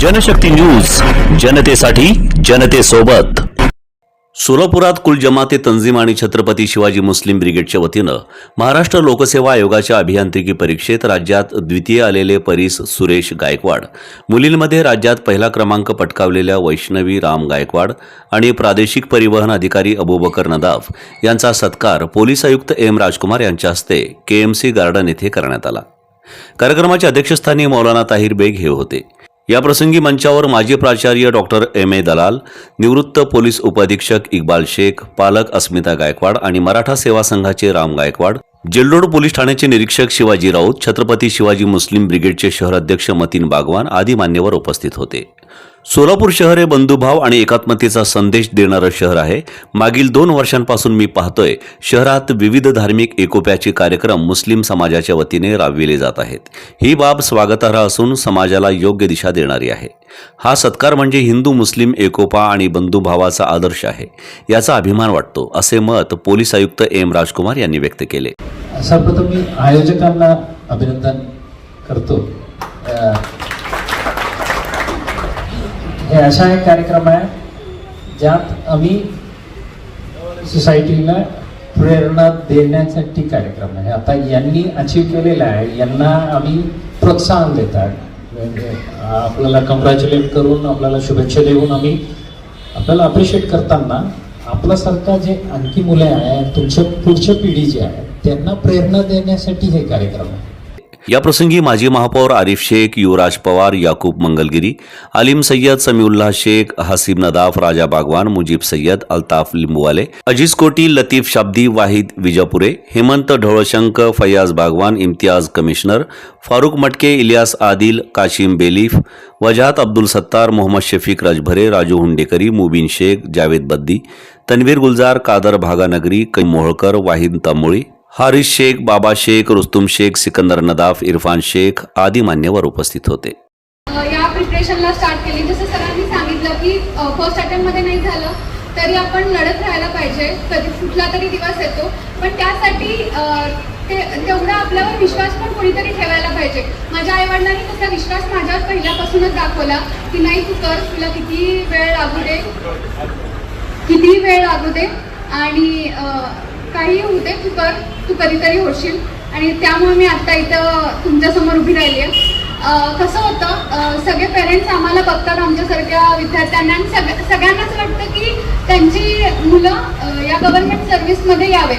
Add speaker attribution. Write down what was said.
Speaker 1: Janshakti news जनतेसाठी जनतेसोबत. सोलापुरात कुलजमाते तंजीम आणि छत्रपती शिवाजी मुस्लिम ब्रिगेडच्या वतीनं महाराष्ट्र लोकसेवा आयोगाच्या अभियांत्रिकी परीक्षेत राज्यात द्वितीय आलेले परीस सुरेश गायकवाड मुलींमध्ये राज्यात पहिला क्रमांक पटकावलेल्या वैष्णवी राम गायकवाड आणि प्रादेशिक परिवहन अधिकारी अबूबकर नदाफ यांचा सत्कार पोलीस आयुक्त एम राजकुमार यांच्या हस्ते केएमसी गार्डन येथे करण्यात आला. कार्यक्रमाच्या अध्यक्षस्थानी मौलाना ताहिर बेग हे होते. याप्रसंगी मंचावर माजी प्राचार्य डॉक्टर एम ए दलाल निवृत्त पोलीस उपाधीक्षक इक्बाल शेख पालक अस्मिता गायकवाड आणि मराठा सेवा संघाचे राम गायकवाड जिल्लोड पोलीस ठाण्याचे निरीक्षक शिवाजी राऊत छत्रपती शिवाजी मुस्लिम ब्रिगेडचे शहर अध्यक्ष मतीन बागवान आदी मान्यवर उपस्थित होते. सोलापूर शहर हे बंधुभाव आणि एकात्मतेचा संदेश देणारं शहर आहे. मागील दोन वर्षांपासून मी पाहतोय शहरात विविध धार्मिक एकोप्याचे कार्यक्रम मुस्लिम समाजाच्या वतीने राबविले जात आहेत. ही बाब स्वागतार्ह असून समाजाला योग्य दिशा देणारी आहे. हा सत्कार म्हणजे हिंदू मुस्लिम एकोपा आणि बंधुभावाचा आदर्श आहे याचा अभिमान वाटतो असे मत पोलीस आयुक्त एम राजकुमार यांनी व्यक्त केले.
Speaker 2: सर्वप्रथम मी आयोजकांना अभिनंदन करतो. हे असा एक कार्यक्रम आहे ज्यात आम्ही सोसायटीला प्रेरणा देण्यासाठी कार्यक्रम आहे. आता यांनी अचीव केलेला आहे. यांना आम्ही प्रोत्साहन देतात म्हणजे आपल्याला कंग्रॅच्युलेट करून आपल्याला शुभेच्छा देऊन आम्ही आपल्याला अप्रिशिएट करताना आपल्यासारखा जे आणखी मुले आहे तुमच्या पुढच्या पिढी जी आहे त्यांना प्रेरणा देण्यासाठी हे कार्यक्रम आहे.
Speaker 1: याप्रसंगी माजी महापौर आरिफ शेख युवराज पवार याकूब मंगलगिरी अलीम सय्यद समीउल्लाह शेख हसीम नदाफ राजा बागवान मुजीब सय्यद अल्ताफ लिंबूवाले अजीज कोटी लतीफ शाब्दी वाहिद विजापुरे हेमंत ढोळशंक फयाज बागवान इम्तियाज कमिशनर फारुख मटके इलियास आदिल काशिम बेलीफ वजात अब्दुल सत्तार मोहम्मद शफीक राजभरे राजू हुंडेकरी मुबीन शेख जावेद बद्दी तन्वीर गुलजार कादर भागानगरी कै मोहळकर वाहिद तांबोळी हारिस शेख बाबा शेख रुस्तुम शेख सिकंदर नदाफ इरफान शेख आदी मान्यवर उपस्थित होते.
Speaker 3: या प्रिपरेशनला स्टार्ट केली. जसं सरांनी सांगितलं की फर्स्ट अटेम्प्टमध्ये नाही झालं तरी आपण लढत राहायला पाहिजे. कधी कुठला तरी दिवस येतो. पण त्यासाठी ते तेवढा आपल्यावर विश्वास पण कोणीतरी ठेवायला पाहिजे. माझ्या आईवडिलांनी तसा विश्वास माझ्यावर पहिल्यापासूनच दाखवला की नाही तू कर तुला किती वेळ लागू दे. किती वेळ लागू दे. आणि काही होऊ दे तू कर. तू कधीतरी होशील. आणि त्यामुळे मी आत्ता इथं तुमच्यासमोर उभी राहिली आहे. कसं होतं सगळे पेरेंट्स आम्हाला बघतात आमच्यासारख्या विद्यार्थ्यांना आणि सग सगळ्यांनाच वाटतं की त्यांची मुलं या गव्हर्नमेंट सर्व्हिसमध्ये यावे.